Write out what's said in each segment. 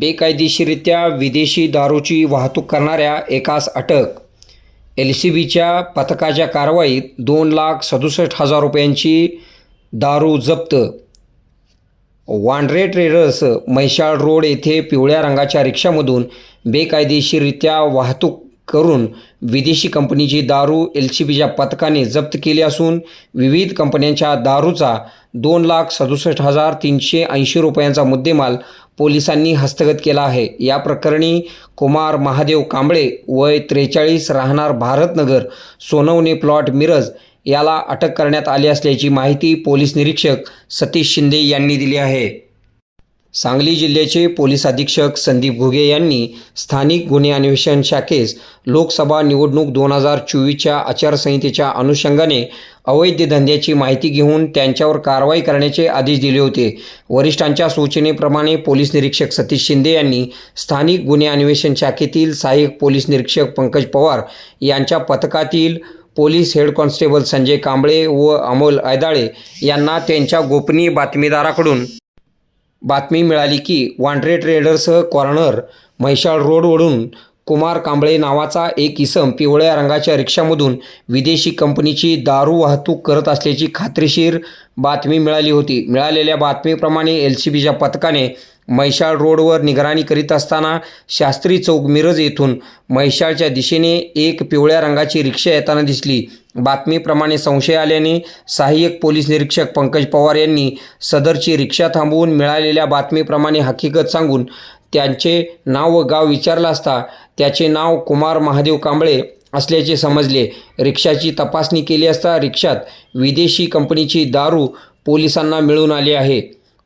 बेकायदेशीरित्या विदेशी दारूची वाहतूक करणाऱ्या एकास अटक. एल सी बीच्या पथकाच्या कारवाईत दोन लाख सदुसष्ट हजार रुपयांची दारू जप्त. वांड्रे ट्रेडर्स मैशाळ रोड येथे पिवळ्या रंगाच्या रिक्षामधून बेकायदेशीरित्या वाहतूक करून विदेशी कंपनीची दारू एल सी बीच्या पथकाने जप्त केली असून विविध कंपन्यांच्या दारूचा दोन लाख सदुसष्ट हजार तीनशे ऐंशी रुपयांचा मुद्देमाल पोलिसांनी हस्तगत केला आहे. या प्रकरणी कुमार महादेव कांबळे वय त्रेचाळीस राहणार भारतनगर सोनवणे प्लॉट मिरज याला अटक करण्यात आली असल्याची माहिती पोलीस निरीक्षक सतीश शिंदे यांनी दिली आहे. सांगली जिल्ह्याचे पोलीस अधीक्षक संदीप घुगे यांनी स्थानिक गुन्हे अन्वेषण शाखेस लोकसभा निवडणूक दोन हजार चोवीसच्या आचारसंहितेच्या अनुषंगाने अवैध धंद्याची माहिती घेऊन त्यांच्यावर कारवाई करण्याचे आदेश दिले होते. वरिष्ठांच्या सूचनेप्रमाणे पोलीस निरीक्षक सतीश शिंदे यांनी स्थानिक गुन्हे अन्वेषण शाखेतील सहाय्यक पोलीस निरीक्षक पंकज पवार यांच्या पथकातील police head constable Sanjay Kamble व अमोल ऐदाळे यांना त्यांच्या गोपनीय बातमीदाराकडून बातमी मिळाली की वांड्रे ट्रेडर्सह कॉर्नर म्हैशाळ रोडवरून कुमार कांबळे नावाचा एक इसम पिवळ्या रंगाच्या रिक्षामधून विदेशी कंपनीची दारू वाहतूक करत असल्याची खात्रीशीर बातमी मिळाली होती. मिळालेल्या बातमीप्रमाणे एल सी बीच्या पथकाने म्हैशाळ रोडवर निगराणी करीत असताना शास्त्री चौक मिरज येथून म्हैशाळच्या दिशेने एक पिवळ्या रंगाची रिक्षा येताना दिसली. बातमीप्रमाणे संशय आल्याने सहाय्यक पोलीस निरीक्षक पंकज पवार यांनी सदरची रिक्षा थांबवून मिळालेल्या बातमीप्रमाणे हकीकत सांगून त्यांचे नाव व गाव विचारलं असता त्याचे नाव कुमार महादेव कांबळे असल्याचे समजले. रिक्षाची तपासणी केली असता रिक्षात विदेशी कंपनीची दारू पोलिसांना मिळून आली आहे.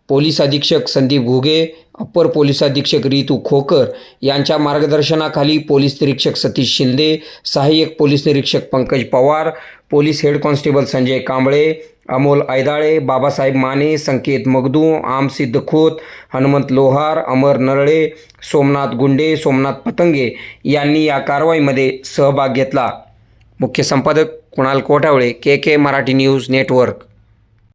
पोलीस अधीक्षक संदीप घुगे अप्पर पोलीस अधीक्षक रितू खोकर यांच्या मार्गदर्शनाखाली पोलीस निरीक्षक सतीश शिंदे सहाय्यक पोलीस निरीक्षक Pankaj Pawar police head constable Sanjay Kamble Amol Aidale Babasaheb Mane Sanket Magdu Amsiddh Khot Hanumant Lohar Amar Narale Somnath Gunde Somnath Patange यांनी या कारवाईमध्ये सहभाग घेतला. मुख्य संपादक Kunal Kothawale K K Marathi news network.